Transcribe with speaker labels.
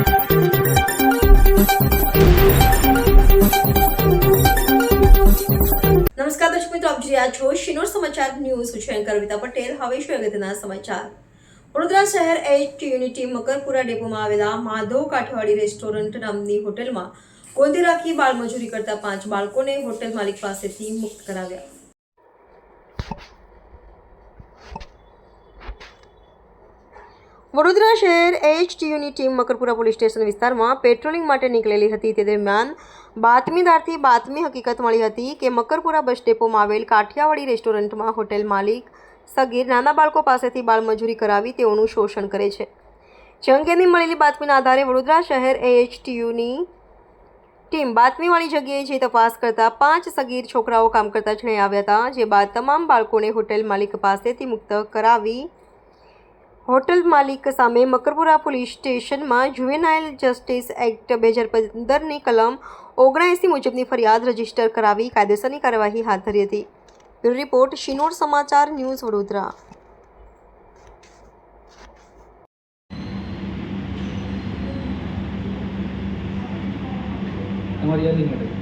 Speaker 1: નમસ્કાર દર્શક મિત્રો, આપ જોઈ છો શિનોર સમાચાર ન્યૂઝ. છું કવિતા પટેલ. હવે શું અગત્યના સમાચાર? વડોદરા શહેર એચ યુનિટી મકરપુરા ડેપોમાં આવેલા માધવ કાઠવાડી રેસ્ટોરન્ટ નામની હોટેલમાં ગોંધી રાખી બાળમજૂરી કરતા પાંચ બાળકોને હોટેલ માલિક પાસેથી મુક્ત કરાવ્યા. વડોદરા શહેર એચટીયુની ટીમ મકરપુરા પોલીસ સ્ટેશન વિસ્તારમાં પેટ્રોલિંગ માટે નીકળેલી હતી. તે દરમિયાન બાતમીદારથી બાતમી હકીકત મળી હતી કે મકરપુરા બસ ડેપોમાં આવેલ કાઠિયાવાડી રેસ્ટોરન્ટમાં હોટેલ માલિક સગીર નાના બાળકો પાસેથી બાળમજૂરી કરાવી તેઓનું શોષણ કરે છે. જે અંગેની મળેલી બાતમીના આધારે વડોદરા શહેર એએચટીયુની ટીમ બાતમીવાળી જગ્યાએ જે તપાસ કરતા પાંચ સગીર છોકરાઓ કામ કરતા જણાઈ આવ્યા હતા, જે બાદ તમામ બાળકોને હોટેલ માલિક પાસેથી મુક્ત કરાવી હોટેલ માલિક સામે મકરપુરા પોલીસ સ્ટેશનમાં જુવેનાઇલ જસ્ટિસ એક્ટ બે હજાર પંદરની કલમ ઓગણએંસી મુજબની ફરિયાદ રજિસ્ટર કરાવી કાયદેસરની કાર્યવાહી હાથ ધરી હતી. બ્યુરો રિપોર્ટ, શિનોર સમાચાર, ન્યૂઝ વડોદરા.
Speaker 2: અમારી યાદી માટે.